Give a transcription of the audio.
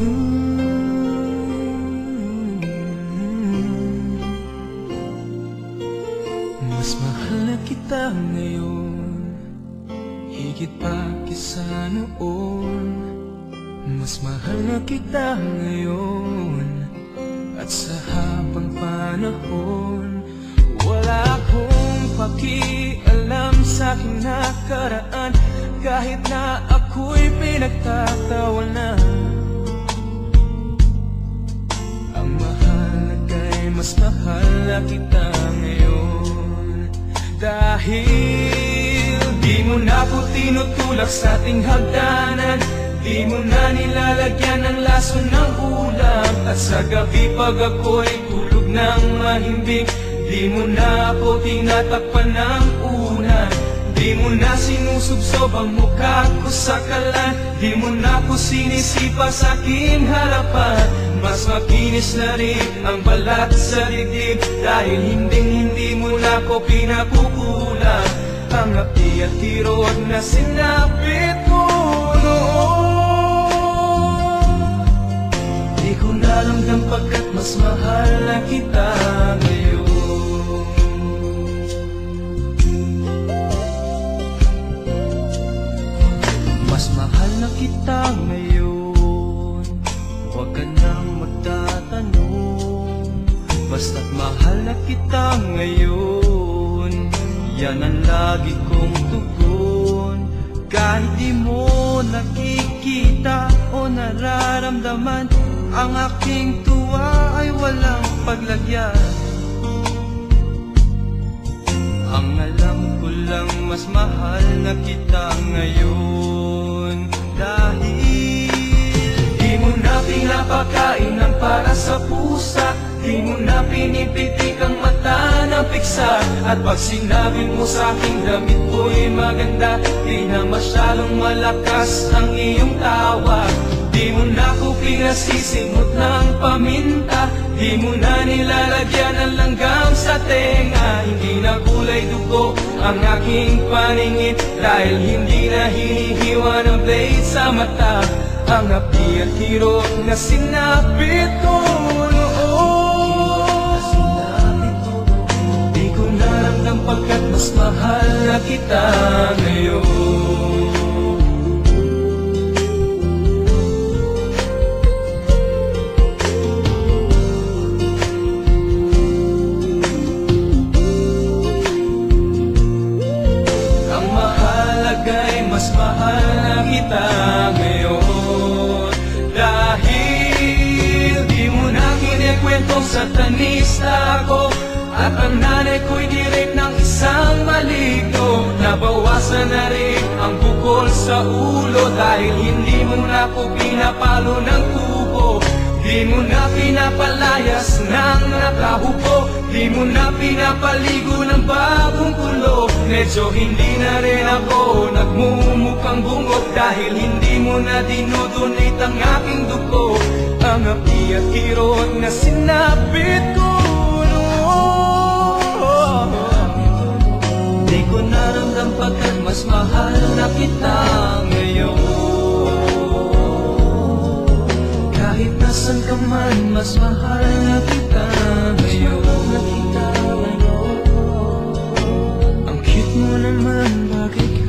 Mm-hmm. Mas na kita ngayon Higit pa kisa noon. Na kita ngayon At sa habang panahon Wala akong pakialam sa aking nakaraan Kahit na ako'y pinagtatawanan mas mahal na kita ngayon Dahil di mo na ako tinutulak sa ating hagdanan Di mo na nilalagyan ng laso ng ulam. At sa gabi pag ako'y tulog ng mahimbing Di mo na ako tinatakpan ng unan. Di mo na sinusubsob ang mukha ko sa kalan Di mo na ako sinisipa sa aking harapan Mas makinis na rin ang balat sa dibdib. Dahil hinding hindi mo na ako pinakukulang Ang api at kirot na sinapit mo noon. Di ko naramdam pagkat mas mahal na kita ngayon. Mas mahal na kita ngayon Huwag ka nang magtatanong Basta't mahal na kita ngayon. Yan ang lagi kong tugon. Kahit di mo nakikita o nararamdaman Ang aking tuwa ay walang paglagyan. Ang alam ko lang mas mahal na kita ngayon. Dahil mo na pinapakain ng para sa pusa. Di mo na pinipitik ang mata ng piksa. At pag sinabi mo sa aking damit ko'y maganda Di na masyadong malakas ang iyong tawa Di mo na ako pinasisimot ng paminta. Di mo na nilalagyan ng langgam sa tenga. Hindi na kulay dugo ang aking paningin Dahil hindi na hinihiwa ng blade sa mata Ang api at kirot na sinapit ko noon. Di ko naramdam pagkat mas mahal na kita ngayon kinikwentong satanista ako At ang nanay ko'y direct ng isang maligno Nabawasan na rin ang bukol sa ulo Dahil hindi mo na ako pinapalo ng tubo. Di mo na pinapalayas ng nakahupo Di mo na pinapaligo ng bagong kulo Medyo hindi na rin ako nagmumukhang bungot Dahil hindi mo na dinudunit ang aking dugo At kirot na sinapit ko Di ko naramdam pagkat mas mahal na kita ngayon. Kahit nasan ka man, mas mahal na kita ngayon. Ang cute mo naman, bakit